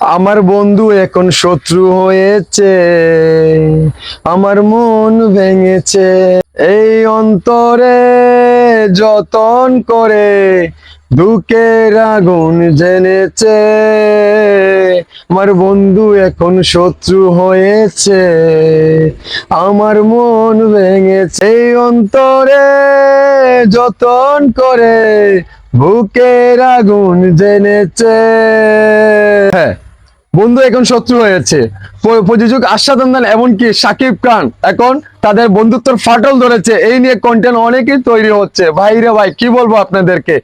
আমার বন্ধু এখন শত্রু হয়েছে, আমার মন ভেঙেছে। এই অন্তরে যতন করে দুঃখের আগুন জেনেছে, আমার বন্ধু এখন শত্রু হয়েছে, আমার মন ভেঙেছে। এই অন্তরে যতন করে বুকের আগুন জেনেছে। হ্যাঁ বন্ধু এখন শত্রু হয়েছে প্রযোজক আশাদন্দান এমনকি সাকিব খান এখন তাদের বন্ধুত্বর ফাটল ধরেছে। এই নিয়ে কন্টেন্ট অনেকই তৈরি হচ্ছে। ভাই রে ভাই, কি বলব আপনাদেরকে?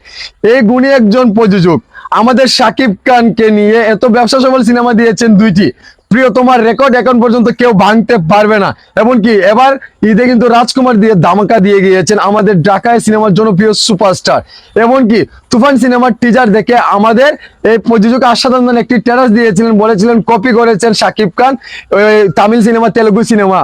এই গুণী একজন প্রযোজক। আমাদের সাকিব খানকে নিয়ে এত ব্যবসা সফল সিনেমা দিয়েছেন দুইটি। প্রিয়, তোমার রেকর্ড এখন পর্যন্ত কেউ ভাঙতে পারবে না। এমনকি এবার ঈদে কিন্তু রাজকুমার দিয়ে দামাকা দিয়ে গিয়েছেন আমাদের ঢাকায় সিনেমার জনপ্রিয় সুপারস্টার। এমনকি তুফান সিনেমার টিজার দেখে আমাদের এই প্রযোজক আশাদন্দন একটি টেরাস দিয়েছিলেন, বলেছিলেন কপি করেছেন সাকিব খান তামিল সিনেমা, তেলুগু সিনেমা।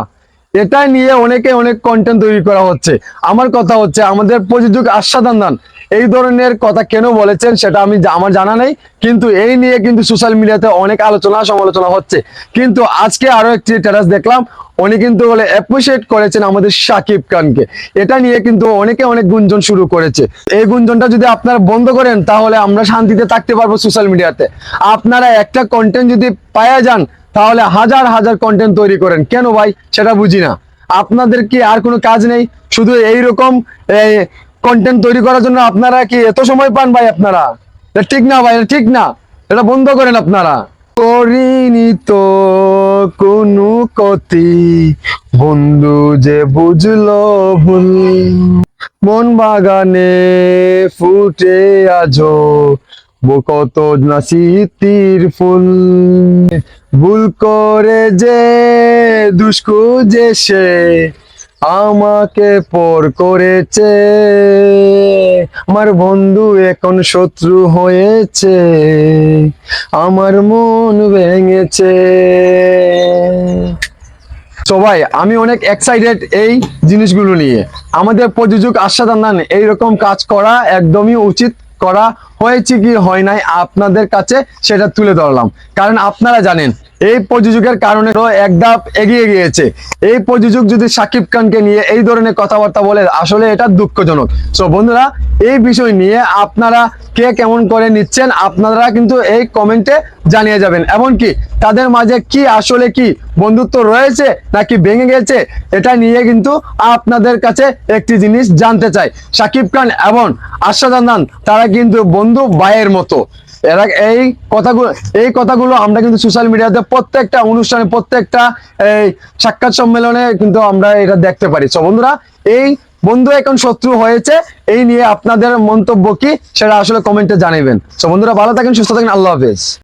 এটা নিয়ে অনেকে অনেক কন্টেন্ট তৈরি করা হচ্ছে। আমার কথা হচ্ছে, আমাদের প্রযোজক আশাদন্দন এই ধরনের কথা কেন বলেছেন সেটা আমি আমার জানা নেই, কিন্তু এই নিয়ে কিন্তু সোশ্যাল মিডিয়াতে অনেক আলোচনা সমালোচনা হচ্ছে। কিন্তু আজকে আরও একটি টেরাস দেখলাম, উনি কিন্তু বলে অ্যাপ্রিসিয়েট করেছেন আমাদের সাকিব খানকে। এটা নিয়ে কিন্তু অনেকে অনেক গুঞ্জন শুরু করেছে। এই গুঞ্জনটা যদি আপনারা বন্ধ করেন, তাহলে আমরা শান্তিতে থাকতে পারব সোশ্যাল মিডিয়াতে আপনারা একটা কন্টেন্ট যদি পাওয়া যান, তাহলে হাজার হাজার কন্টেন্ট তৈরি করেন। কেন ভাই? সেটা বুঝি না। আপনাদের কি আর কোনো কাজ নেই? শুধু এইরকম কন্টেন্ট তৈরি করার জন্য আপনারা কি এত সময় পান ভাই আপনারা? এটা ঠিক না ভাই ঠিক না। এটা বন্ধ করেন আপনারা। করিনি তো কোনো কতি বন্ধু যে বুঝলো ভুল। মন বাগানে ফুটে আজো। কত না স্মৃতির ফুল। ভুল করে যে দুষ্কু যে সে। আমাকে পর করেছে। আমার বন্ধু এখন শত্রু হয়েছে। আমার মন ভেঙেছে। সবাই আমি অনেক এক্সাইটেড এই জিনিসগুলো নিয়ে। আমাদের প্রযোজক আশাদান এইরকম কাজ করা একদমই উচিত করা হয়েছে কি হয় নাই আপনাদের কাছে সেটা তুলে ধরলাম। কারণ আপনারা জানেন, এই প্রযোজকের কারণে এক ধাপ এগিয়ে গিয়েছে। এই প্রযোজক যদি সাকিব খানকে নিয়ে এই ধরনের কথাবার্তা বলে, আসলে এটা দুঃখজনক। সো বন্ধুরা, এই বিষয় নিয়ে আপনারা কে কেমন করে নিচ্ছেন, আপনারা কিন্তু এই কমেন্টে জানিয়ে যাবেন। এমনকি তাদের মাঝে কি, আসলে কি বন্ধুত্ব রয়েছে নাকি ভেঙে গেছে, এটা নিয়ে কিন্তু আপনাদের কাছে একটি জিনিস জানতে চাই। সাকিব খান এবং আশাদান তারা কিন্তু বন্ধু ভাইয়ের মতো। এরা এই কথাগুলো এই কথাগুলো আমরা কিন্তু সোশ্যাল মিডিয়াতে প্রত্যেকটা অনুষ্ঠানে, প্রত্যেকটা এই সাক্ষাৎ সম্মেলনে কিন্তু আমরা এটা দেখতে পারি। সো বন্ধুরা, এই বন্ধু এখন শত্রু হয়েছে, এই নিয়ে আপনাদের মন্তব্য কি সেটা আসলে কমেন্টে জানাবেন সো বন্ধুরা, ভালো থাকেন, সুস্থ থাকেন, আল্লাহ হাফেজ।